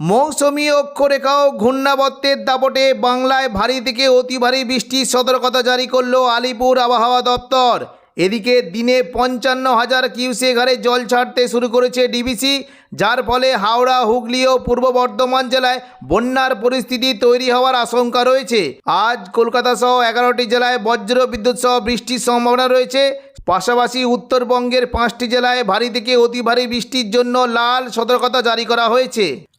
মৌসুমী অক্ষরেখাও ঘূর্ণাবর্তের দাপটে বাংলায় ভারী থেকে অতি ভারী বৃষ্টির সতর্কতা জারি করল আলিপুর আবহাওয়া দপ্তর। এদিকে দিনে পঞ্চান্ন হাজার কিউসেক হারে জল ছাড়তে শুরু করেছে ডিবিসি, যার ফলে হাওড়া, হুগলি ও পূর্ব বর্ধমান জেলায় বন্যার পরিস্থিতি তৈরি হওয়ার আশঙ্কা রয়েছে। আজ কলকাতা সহ এগারোটি জেলায় বজ্র বিদ্যুৎ সহ বৃষ্টির সম্ভাবনা রয়েছে। পাশাপাশি উত্তরবঙ্গের পাঁচটি জেলায় ভারী থেকে অতি ভারী বৃষ্টির জন্য লাল সতর্কতা জারি করা হয়েছে।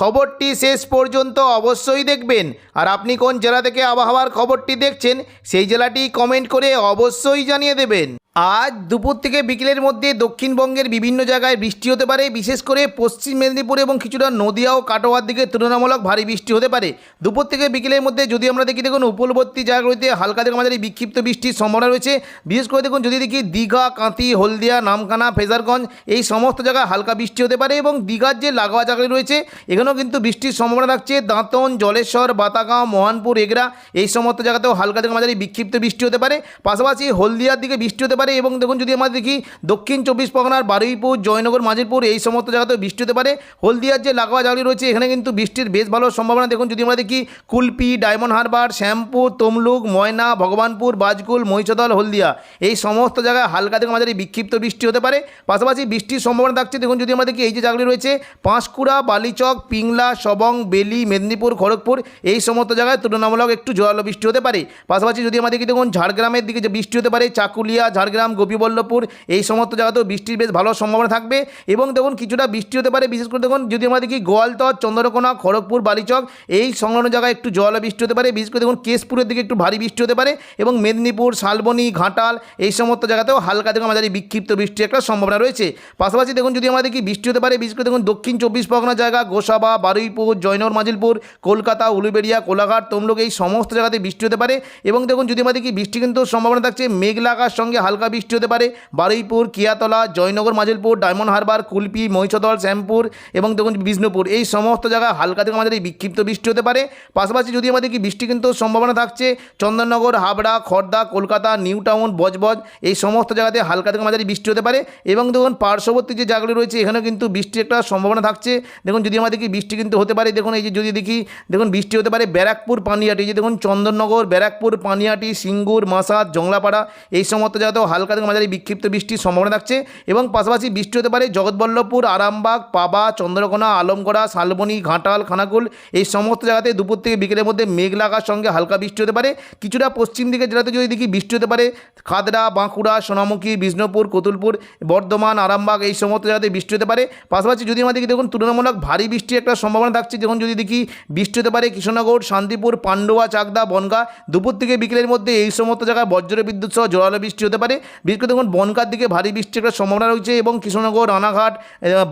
খবরটি শেষ পর্যন্ত অবশ্যই দেখবেন। আর আপনি কোন জেলা থেকে আবহাওয়ার খবরটি দেখছেন, সেই জেলাটি কমেন্ট করে অবশ্যই জানিয়ে দেবেন। আজ দুপুর থেকে বিকেলের মধ্যে দক্ষিণবঙ্গের বিভিন্ন জায়গায় বৃষ্টি হতে পারে, বিশেষ করে পশ্চিম মেদিনীপুর এবং কিছুটা নদিয়া ও কাটোয়ার দিকে তুলনামূলক ভারী বৃষ্টি হতে পারে। দুপুর থেকে বিকেলের মধ্যে যদি আমরা দেখি, দেখুন উপকূলবর্তী জায়গাগুলিতে হালকা থেকে মাঝারি বিক্ষিপ্ত বৃষ্টির সম্ভাবনা রয়েছে। বিশেষ করে দেখুন যদি দেখি দীঘা কাঁতি হলদিয়া, নামখানা, ফেজারগঞ্জ, এই সমস্ত জায়গায় হালকা বৃষ্টি হতে পারে এবং দীঘার যে লাগোয়া জায়গাগুলি রয়েছে এখানেও কিন্তু বৃষ্টির সম্ভাবনা থাকছে। দাঁতন, জলেশ্বর, বাতাগাঁও, মোহনপুর, এগরা এই সমস্ত জায়গাতেও হালকা থেকে মাঝারি বিক্ষিপ্ত বৃষ্টি হতে পারে। পাশাপাশি হলদিয়ার দিকে বৃষ্টি হতে পারে এবং দেখুন যদি আমরা দেখি দক্ষিণ চব্বিশ পরগনার বারুইপুর, জয়নগর, মাঝিরপুর এই সমস্ত জায়গাতেও বৃষ্টি হতে পারে। হলদিয়ার যে লাগোয়া জায়গাগুলি রয়েছে এখানে কিন্তু বৃষ্টির বেশ ভালো সম্ভাবনা। দেখুন যদি আমরা দেখি কুলপি, ডায়মন্ড হারবার, শ্যামপুর, তমলুক, ময়না, ভগবানপুর বাজকুল মহিষদল, হলদিয়া এই সমস্ত জায়গায় হালকা থেকে মাঝারি বিক্ষিপ্ত বৃষ্টি হতে পারে। পাশাপাশি বৃষ্টির সম্ভাবনা থাকছে। দেখুন যদি আমরা দেখি এই যে জায়গাগুলি রয়েছে পাঁশকুড়া, বালিচক পিংলা সবং, বেলি, মেদিনীপুর, খড়গপুর এই সমস্ত জায়গায় তুলনামূলক একটু জোরালো বৃষ্টি হতে পারে। পাশাপাশি যদি আমরা দেখি দেখুন ঝাড়গ্রামের দিকে যে বৃষ্টি হতে পারে, চাকুলিয়া, ঝাড়গ্রাম, গোপীবল্লভপুর, এই সমস্ত জায়গাতেও বৃষ্টির বেশ ভালো সম্ভাবনা থাকবে। এবং দেখুন কিছুটা বৃষ্টি হতে পারে, বিশেষ করে দেখুন যদি আমরা দেখি গোয়ালতর, চন্দ্রকোনা, খড়গপুর, বালিচক এই সংলগ্ন জায়গায় একটু জোরালো বৃষ্টি হতে পারে। বিশেষ করে দেখুন কেশপুরের দিকে একটু ভারী বৃষ্টি হতে পারে এবং মেদিনীপুর, শালবনি, ঘাটাল এই সমস্ত জায়গাতেও হালকা থেকে মাঝারি বিক্ষিপ্ত বৃষ্টির একটা সম্ভাবনা রয়েছে। পাশাপাশি দেখুন যদি আমরা দেখি বৃষ্টি হতে পারে, বিশেষ করে দেখুন দক্ষিণ চব্বিশ পরগনা জায়গা গোসাবা বারুইপুর, জয়নগর, মাজিলপুর, কলকাতা, উলুবেড়িয়া, কোলাঘাট, তমলুক এই সমস্ত জায়গাতে বৃষ্টি হতে পারে। এবং দেখুন যদি আমাদের কি বৃষ্টি কিন্তু সম্ভাবনা থাকছে মেঘলাকার সঙ্গে হালকা বৃষ্টি হতে পারে। বারুইপুর, কিয়াতলা, জয়নগর, মাজিলপুর, ডায়মন্ড হারবার, কুলপি, মহিষদল, শ্যামপুর এবং দেখুন, বিষ্ণুপুর এই সমস্ত জায়গায় হালকা থেকে মাঝারি বিক্ষিপ্ত বৃষ্টি হতে পারে। পাশাপাশি যদি আমাদের কি বৃষ্টি কিন্তু সম্ভাবনা থাকছে, চন্দননগর, হাবড়া, খর্দা, কলকাতা, নিউ টাউন, বজবজ এই সমস্ত জায়গাতে হালকা থেকে মাঝারি বৃষ্টি হতে পারে। এবং দেখুন, পার্শ্ববর্তী যে জায়গাগুলি রয়েছে, এখানেও কিন্তু বৃষ্টির একটা সম্ভাবনা থাকছে। দেখুন যদি আমাদের দেখি বৃষ্টি কিন্তু হতে পারে। দেখুন, এই যে যদি দেখি, দেখুন, বৃষ্টি হতে পারে ব্যারাকপুর, পানিহাটি। এই যে দেখুন, চন্দননগর, ব্যারাকপুর, পানিহাটি, সিঙ্গুর, মাসাদ, জংলাপাড়া, এই সমস্ত জায়গাতেও হালকা থেকে মাঝারি বিক্ষিপ্ত বৃষ্টির সম্ভাবনা থাকছে। এবং পাশাপাশি বৃষ্টি হতে পারে জগৎবল্লভপুর, আরামবাগ, পাবা, চন্দ্রকোনা, আলমগড়া, শালবনি, ঘাটাল, খানাকুল, এই সমস্ত জায়গাতে দুপুর থেকে বিকেলের মধ্যে মেঘ লাগার সঙ্গে হালকা বৃষ্টি হতে পারে। কিছুটা পশ্চিম দিকে জেলাতে যদি দেখি বৃষ্টি হতে পারে খাদড়া বাঁকুড়া, সোনামুখী, বিষ্ণুপুর, কতুলপুর, বর্ধমান, আরামবাগ, এই সমস্ত জায়গাতে বৃষ্টি হতে পারে। পাশাপাশি যদি দেখি, দেখুন, তুলনামূলক ভারী বৃষ্টির একটা সম্ভাবনা থাকছে, যখন যদি দেখি বৃষ্টি হতে পারে, কৃষ্ণনগর, শান্তিপুর, পান্ডুয়া, চাকদা, বনগা, দুপুর থেকে বিকেলের মধ্যে এই সমস্ত জায়গায় বজ্র বিদ্যুৎ সহ জোরালো বৃষ্টি হতে পারে। বিশেষ করে দেখুন, বনগার দিকে ভারী বৃষ্টির একটা সম্ভাবনা রয়েছে এবং কৃষ্ণনগর, রানাঘাট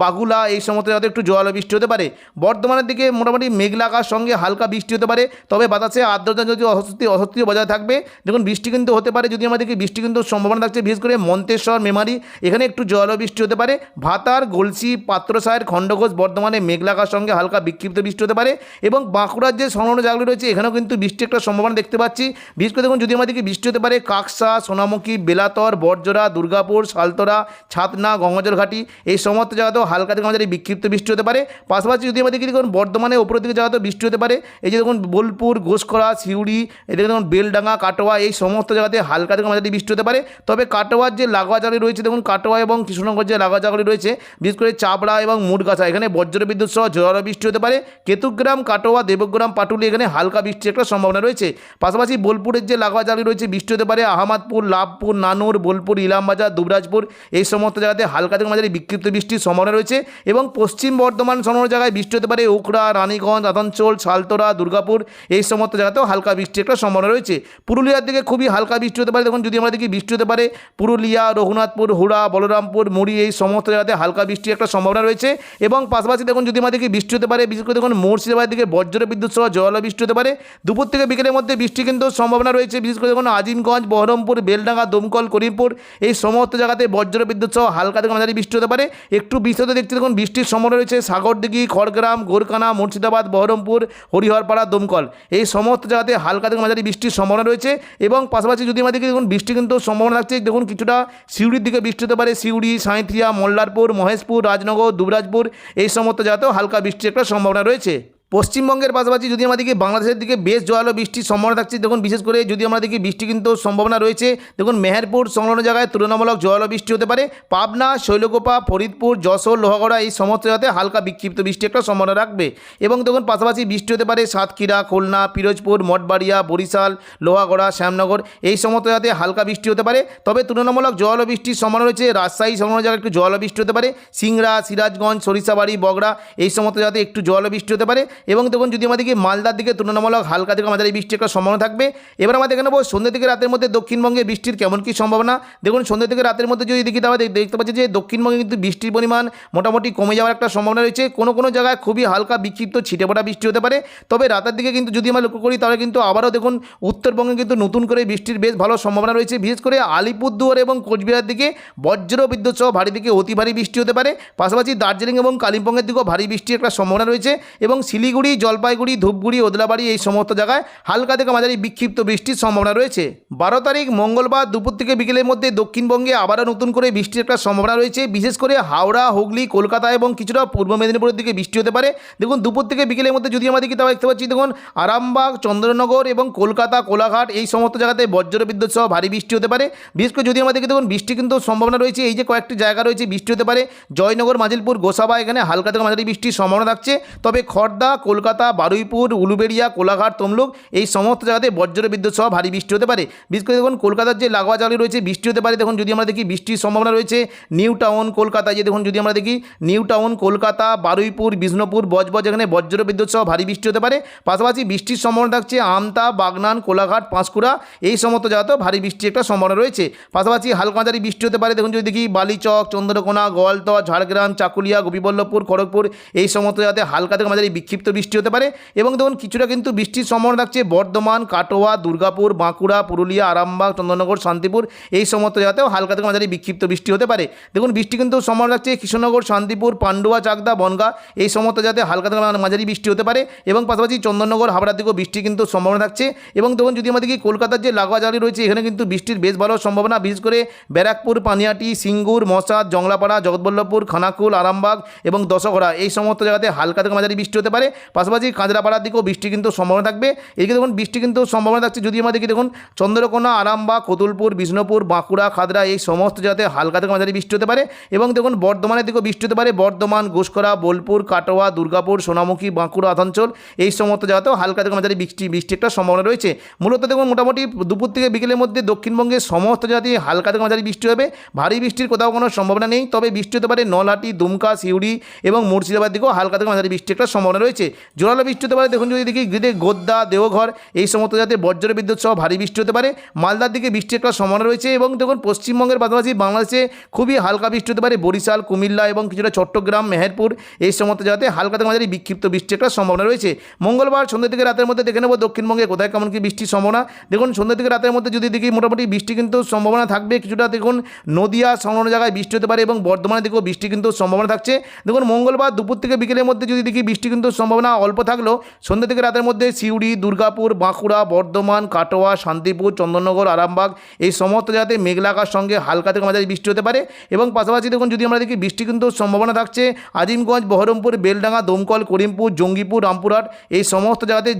বাগুলা এই সমস্ত জায়গাতে একটু জোরালো বৃষ্টি হতে পারে। বর্ধমানের দিকে মোটামুটি মেঘলা আকাশ সঙ্গে হালকা বৃষ্টি হতে পারে, তবে বাতাসে আর্দ্রতা যদি অস্বস্তি অস্বস্তি বজায় থাকবে, দেখুন, বৃষ্টি কিন্তু হতে পারে, যদি দেখি বৃষ্টি কিন্তু সম্ভাবনা থাকছে, বিশেষ করে মন্তেশ্বর, মেমারি, এখানে একটু জল বৃষ্টি হতে পারে। ভাতার, গলসি পাত্রসায়ের খণ্ডঘোষ, বর্ধমানে মেঘলা আকাশ সঙ্গে হালকা বিক্ষিপ্ত বৃষ্টি হতে পারে এবং বাঁকুড়ার যে সংলগ্ন জায়গাগুলি রয়েছে, এখানেও কিন্তু বৃষ্টি একটা সম্ভাবনা দেখতে পাচ্ছি। বিশেষ করে দেখুন যদি দেখি বৃষ্টি হতে পারে কাকসা, সোনামুখী, বেলাতর বরজোড়া দুর্গাপুর সালতরা ছাতনা গঙ্গাজল ঘাটি এই সমস্ত জায়গাতেও হালকা থেকে মাঝারি বিক্ষিপ্ত বৃষ্টি হতে পারে। পাশাপাশি যদি দেখি দেখুন বর্ধমানে উপরের দিকে জায়গাতেও বৃষ্টি হতে পারে। এই যে দেখুন, বোলপুর ঘোষকরা সিউড়ি, এদিকে দেখুন, বেলডাঙ্গা, কাটোয়া, এই সমস্ত জায়গাতে হালকা থেকে মাঝারি বৃষ্টি হতে পারে। তবে কাটোয়ার যে লাগোয়া জায়গাগুলি রয়েছে, দেখুন, কাটোয়া এবং কৃষ্ণনগর যে লাগোয়া জায়গাগুলি রয়েছে, বিশেষ করে চাপড়া এবং মুরগাছা এখানে বজ্র বিদ্যুৎ সহ জোরালো বৃষ্টি হতে পারে। কেতুগ্রাম, কাটোয়া, দেবগ্রাম, পাটুলি এখানে হালকা বৃষ্টির একটা সম্ভাবনা রয়েছে। পাশাপাশি বোলপুরের যে লাগোয়া জায়গাগুলি রয়েছে, বৃষ্টি হতে পারে আহমদপুর, লাভপুর, নানুর, বোলপুর, ইলামবাজার, দুবরাজপুর, এই সমস্ত জায়গাতে হালকা থেকে মাঝারি বিক্ষিপ্ত বৃষ্টির সম্ভাবনা রয়েছে এবং পশ্চিম বর্ধমান সংলগ্ন জায়গায় বৃষ্টি হতে পারে উখড়া রানীগঞ্জ আসানসোল সালতরা দুর্গাপুর, এই সমস্ত জায়গাতেও হালকা বৃষ্টির একটা সম্ভাবনা রয়েছে। পুরুলিয়ার দিকে খুবই হালকা বৃষ্টি হতে পারে। দেখুন, যদি আমরা দেখি বৃষ্টি হতে পারে পুরুলিয়া, রঘুনাথপুর, হুড়া, বলরামপুর, মুড়ি, এই সমস্ত জায়গাতে হালকা বৃষ্টির একটা সম্ভাবনা রয়েছে। এবং পাশাপাশি দেখুন, যদি আমরা দেখি বৃষ্টি হতে পারে, বিশেষ করে দেখুন মুর্শিদাবাদের দিকে বজ্র বিদ্যুৎ সহ জল বৃষ্টি হতে পারে। দুপুর থেকে বিকেলের মধ্যে বৃষ্টি কিন্তু সম্ভাবনা রয়েছে, বিশেষ করে দেখুন আজিমগঞ্জ, বহরমপুর, বেলডাঙ্গা, দমকল, করিমপুর, এই সমস্ত জায়গাতে বজ্র বিদ্যুৎ সহ হালকা থেকে মাঝারি বৃষ্টি হতে পারে। একটু বিস্তৃত দেখতে দেখুন, বৃষ্টির সম্ভাবনা রয়েছে সাগরদিঘি, খড়গ্রাম গোরকানা মুর্শিদাবাদ, বহরমপুর, হরিহরপাড়া, দমকল। এই সমস্ত জায়গাতে হালকা থেকে মাঝারি বৃষ্টির সম্ভাবনা রয়েছে এবং পাশাপাশি যদি আমাদেরকে দেখুন, বৃষ্টি কিন্তু সম্ভাবনা থাকছে, দেখুন কিছুটা সিউড়ির দিকে বৃষ্টি হতে পারে, সিউড়ি, সাঁইথিয়া, মোল্লারপুর, মহেশপুর, রাজনগর, দুবরাজপুর, এই সমস্ত জায়গাতেও হালকা বৃষ্টির একটা সম্ভাবনা রয়েছে। পশ্চিমবঙ্গের পাশাপাশি যদি আমাদেরকে বাংলাদেশের দিকে বেশ জোয়ালো বৃষ্টির সম্ভাবনা থাকছে, দেখুন বিশেষ করে যদি আমরা দেখি বৃষ্টি কিন্তু সম্ভাবনা রয়েছে, দেখুন মেহেরপুর সংলগ্ন জায়গায় তুলনামূলক জোয়ালো বৃষ্টি হতে পারে। পাবনা, শৈলকোপা, ফরিদপুর, যশোর, লোহাগড়া এই সমস্ত জায়গাতে হালকা বিক্ষিপ্ত বৃষ্টি একটা সম্ভাবনা রাখবে। এবং দেখুন পাশাপাশি বৃষ্টি হতে পারে সাতক্ষীরা, খুলনা, পিরোজপুর, মঠবাড়িয়া, বরিশাল, লোহাগড়া, শ্যামনগর এই সমস্ত জায়গাতে হালকা বৃষ্টি হতে পারে। তবে তুলনামূলক জোয়ালো বৃষ্টির সম্ভাবনা রয়েছে রাজশাহী সংলগ্ন জায়গায় একটু জোয়ালো বৃষ্টি হতে পারে। সিংড়া, সিরাজগঞ্জ, সরিষাবাড়ি, বগড়া এই সমস্ত জায়গাতে একটু জোয়ালো বৃষ্টি হতে পারে। এবং দেখুন যদি আমাদেরকে মালদার দিকে তুলনামূলক হালকা থেকে আমাদের এই বৃষ্টির একটা সম্ভাবনা থাকবে। এবার আমরা দেখে নেব সন্ধ্যে থেকে রাতের মধ্যে দক্ষিণবঙ্গে বৃষ্টির কেমন কী সম্ভাবনা। দেখুন সন্ধ্যে থেকে রাতের মধ্যে যদি দেখি তাহলে দেখতে পাচ্ছি যে দক্ষিণবঙ্গে কিন্তু বৃষ্টির পরিমাণ মোটামুটি কমে যাওয়ার একটা সম্ভাবনা রয়েছে। কোনো কোনো জায়গায় খুবই হালকা বিক্ষিপ্ত ছিটে পড়া বৃষ্টি হতে পারে। তবে রাতের দিকে কিন্তু যদি আমরা লক্ষ্য করি তাহলে কিন্তু আবারও দেখুন উত্তরবঙ্গে কিন্তু নতুন করে বৃষ্টির বেশ ভালো সম্ভাবনা রয়েছে। বিশেষ করে আলিপুরদুয়ার এবং কোচবিহার দিকে বজ্র বিদ্যুৎ সহ ভারী দিকে অতি ভারী বৃষ্টি হতে পারে। পাশাপাশি দার্জিলিং এবং কালিম্পংয়ের দিকেও ভারী বৃষ্টির একটা সম্ভাবনা রয়েছে এবং শিলিগুড়ি, জলপাইগুড়ি, ধূপগুড়ি, ওদলাবাড়ি এই সমস্ত জায়গায় হালকা থেকে মাঝারি বিক্ষিপ্ত বৃষ্টির সম্ভাবনা রয়েছে। বারো তারিখ মঙ্গলবার দুপুর থেকে বিকেলের মধ্যে দক্ষিণবঙ্গে আবারও নতুন করে বৃষ্টির একটা সম্ভাবনা রয়েছে। বিশেষ করে হাওড়া, হুগলি, কলকাতা এবং কিছুটা পূর্ব মেদিনীপুরের দিকে বৃষ্টি হতে পারে। দেখুন, দুপুর থেকে বিকেলের মধ্যে যদি আমাদের তাহলে দেখতে পাচ্ছি, দেখুন, আরামবাগ, চন্দ্রনগর এবং কলকাতা, কোলাঘাট এই সমস্ত জায়গাতে বজ্র বিদ্যুৎ সহ ভারী বৃষ্টি হতে পারে। বিশেষ করে যদি দেখি দেখুন, বৃষ্টি কিন্তু সম্ভাবনা রয়েছে। এই যে কয়েকটি জায়গা রয়েছে, বৃষ্টি হতে পারে। জয়নগর, মাজিলপুর, গোসাবা, এখানে হালকা থেকে মাঝারি বৃষ্টির সম্ভাবনা থাকছে। তবে খড়দা কলকাতা, বারুইপুর, উলুবেড়িয়া, কোলাঘাট, তমলুক, এই সমস্ত জায়গাতে বজ্র বিদ্যুৎ সহ ভারী বৃষ্টি হতে পারে। বিশেষ করে দেখুন, কলকাতার যে লাগোয়া জায়গায় রয়েছে, বৃষ্টি হতে পারে। দেখুন, যদি আমরা দেখি, বৃষ্টির সম্ভাবনা রয়েছে, নিউ টাউন, কলকাতা যে দেখুন, যদি আমরা দেখি, নিউ টাউন, কলকাতা, বারুইপুর, বিষ্ণুপুর, বজবজ, এখানে বজ্র বিদ্যুৎ সহ ভারী বৃষ্টি হতে পারে। পাশাপাশি বৃষ্টির সম্ভাবনা থাকছে, আমতা, বাগনান, কোলাঘাট, পাঁশকুড়া, এই সমস্ত জায়গাতেও ভারী বৃষ্টির একটা সম্ভাবনা রয়েছে। পাশাপাশি হালকা বৃষ্টি হতে পারে। দেখুন, যদি দেখি, বালিচক, চন্দ্রকোনা, গোয়ালতর, ঝাড়গ্রাম, চাকুলিয়া, গোপীবল্লভপুর, খড়গপুর, এই সমস্ত জায়গাতে হালকা থেকে মাঝারি বিক্ষিপ্ত বৃষ্টি হতে পারে এবং দেখুন কিছুটা কিন্তু বৃষ্টির সম্ভাবনা থাকছে। বর্ধমান, কাটোয়া, দুর্গাপুর, বাঁকুড়া, পুরুলিয়া, আরামবাগ চন্দ্রনগর শান্তিপুর এই সমস্ত জায়গাতেও হালকা থেকে মাঝারি বিক্ষিপ্ত বৃষ্টি হতে পারে। দেখুন বৃষ্টি কিন্তু সম্ভাবনা থাকছে কৃষ্ণনগর শান্তিপুর, পান্ডুয়া, চাকদা, বনগা এই সমস্ত জায়গাতে হালকা থেকে মাঝারি বৃষ্টি হতে পারে এবং পাশাপাশি চন্দননগর হাবড়ার দিকেও বৃষ্টি কিন্তু সম্ভাবনা থাকছে এবং দেখুন যদি আমাদের কি কলকাতার যে লাগোয়া জায়গাটি রয়েছে এখানে কিন্তু বৃষ্টির বেশ ভালো সম্ভাবনা, বিশেষ করে ব্যারাকপুর, পানিয়াটি, সিঙ্গুর, মশাদ, জংলাপাড়া, জগৎবল্লভপুর, খানাকুল, আরামবাগ এবং দশগড়া এই সমস্ত জায়গাতে হালকা থেকে মাঝারি বৃষ্টি হতে পারে পাশাপাশি কাঁচরাপাড়ার দিকেও বৃষ্টি কিন্তু সম্ভাবনা থাকবে। এদিকে দেখুন, বৃষ্টি কিন্তু সম্ভাবনা থাকছে। যদি আমরা দেখি, দেখুন, চন্দ্রকোনা আরামবাগ কতুলপুর, বিষ্ণুপুর, বাঁকুড়া, খাদরা, এই সমস্ত জায়গাতে হালকা থেকে মাঝারি বৃষ্টি হতে পারে। এবং দেখুন, বর্ধমানের দিকেও বৃষ্টি হতে পারে। বর্ধমান ঘোষকরা বোলপুর, কাটোয়া, দুর্গাপুর, সোনামুখী, বাঁকুড়া, আসানসোল, এই সমস্ত জায়গাতেও হালকা থেকে মাঝারি বৃষ্টি বৃষ্টি একটা সম্ভাবনা রয়েছে। মূলত দেখুন, মোটামুটি দুপুর থেকে বিকেলের মধ্যে দক্ষিণবঙ্গের সমস্ত জায়গাতে হালকা থেকে মাঝারি বৃষ্টি হবে। ভারী বৃষ্টির কোথাও কোনো সম্ভাবনা নেই। তবে বৃষ্টি হতে পারে নলহাটি, দুমকা, সিউড়ি এবং মুর্শিদাবাদ দিকেও হালকা থেকে মাঝারি বৃষ্টি একটা সম্ভাবনা রয়েছে। জোরালো বৃষ্টি হতে পারে, দেখুন যদি দেখি গিদে গোদ্দা, দেওঘর, এই সমস্ত যাতে বজ্র বিদ্যুৎ সহ ভারী বৃষ্টি হতে পারে। মালদার দিকে বৃষ্টি একটা সম্ভাবনা রয়েছে এবং দেখুন, পশ্চিমবঙ্গের পাশাপাশি বাংলাদেশে খুবই হালকা বৃষ্টি হতে পারে। বরিশাল, কুমিল্লা এবং কিছুটা চট্টগ্রাম, মেহেরপুর, এই সমস্ত জায়গাতে হালকা থেকে মাঝারি বিক্ষিপ্ত বৃষ্টি একটা সম্ভাবনা রয়েছে। মঙ্গলবার সন্ধ্যা থেকে রাতের মধ্যে দেখে নেব দক্ষিণবঙ্গে কোথায় কেমন কি বৃষ্টির সম্ভাবনা। দেখুন, সন্ধ্যা থেকে রাতের মধ্যে যদি দেখি, মোটামুটি বৃষ্টি কিন্তু সম্ভাবনা থাকবে। কিছুটা দেখুন, নদিয়া সংলগ্ন জায়গায় বৃষ্টি হতে পারে এবং বর্ধমানের দিকেও বৃষ্টি কিন্তু সম্ভাবনা থাকছে। দেখুন, মঙ্গলবার দুপুর থেকে বিকেলের মধ্যে যদি দেখি, বৃষ্টি কিন্তু সম্ভাবনা অল্প থাকলেও সন্ধ্যা থেকে রাতের মধ্যে সিউড়ি, দুর্গাপুর, বাঁকুড়া, বর্ধমান, কাটোয়া, শান্তিপুর, চন্দননগর, আরামবাগ এই সমস্ত জায়গাতে মেঘলাকার সঙ্গে হালকা থেকে মাঝারি বৃষ্টি হতে পারে এবং পাশাপাশি দেখুন যদি আমরা দেখি বৃষ্টি কিন্তু সম্ভাবনা থাকছে, আজিমগঞ্জ, বহরমপুর, বেলডাঙ্গা, দমকল, করিমপুর, জঙ্গিপুর, রামপুরহাট এই সমস্ত জায়গাতে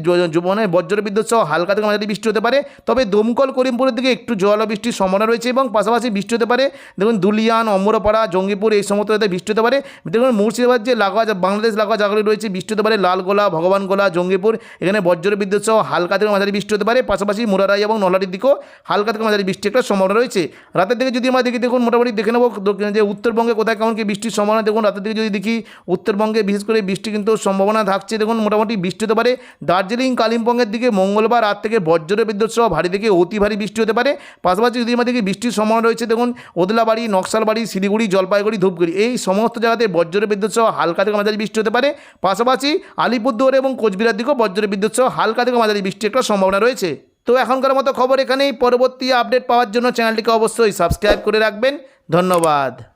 মানে বজ্র বিদ্যুৎ সহ হালকা থেকে মাঝারি বৃষ্টি হতে পারে। তবে দমকল, করিমপুরের দিকে একটু জল বৃষ্টির সম্ভাবনা রয়েছে এবং পাশাপাশি বৃষ্টি হতে পারে। দেখুন দুলিয়ান, অমরপাড়া, জঙ্গিপুর এই সমস্ত জায়গাতে বৃষ্টি হতে পারে। দেখুন মুর্শিদাবাদ যে লাগোয়া বাংলাদেশ লাগোয়া জায়গাগুলি রয়েছে, বৃষ্টি হতে পারে লালগোলা, ভগবানগোলা, জঙ্গিপুর, এখানে বজ্র বিদ্যুৎ সহ হালকা থেকে মাঝারি বৃষ্টি হতে পারে। পাশাপাশি মুরারাই এবং নলাটির দিকেও হালকা থেকে মাঝারি বৃষ্টি একটা সম্ভাবনা রয়েছে। রাতের দিকে যদি আমরা দেখি, দেখুন, মোটামুটি দেখে নেব যে উত্তরবঙ্গে কোথায় কেমন কি বৃষ্টির সম্ভাবনা। দেখুন, রাতের দিকে যদি দেখি উত্তরবঙ্গে বিশেষ করে বৃষ্টি কিন্তু সম্ভাবনা থাকছে। দেখুন, মোটামুটি বৃষ্টি হতে পারে। দার্জিলিং, কালিম্পংয়ের দিকে মঙ্গলবার রাত থেকে বজ্র বিদ্যুৎ সহ ভারী থেকে অতি ভারী বৃষ্টি হতে পারে। পাশাপাশি যদি আমরা দেখি বৃষ্টির সম্ভাবনা রয়েছে, দেখুন, ওদলাবাড়ি, নকশালবাড়ি, শিলিগুড়ি, জলপাইগুড়ি, ধূপগুড়ি, এই সমস্ত জায়গাতে বজ্র বিদ্যুৎ সহ হালকা থেকে মাঝারি বৃষ্টি হতে পারে। পাশাপাশি আলিপুরদুয়ার এবং কোচবিহার দিকেও বজ্র বিদ্যুৎ সহ হালকা থেকে মাঝারি বৃষ্টি একটা সম্ভাবনা রয়েছে। তো এখনকার মতো খবর এখানেই। পরবর্তী আপডেট পাওয়ার জন্য চ্যানেলটিকে অবশ্যই সাবস্ক্রাইব করে রাখবেন। ধন্যবাদ।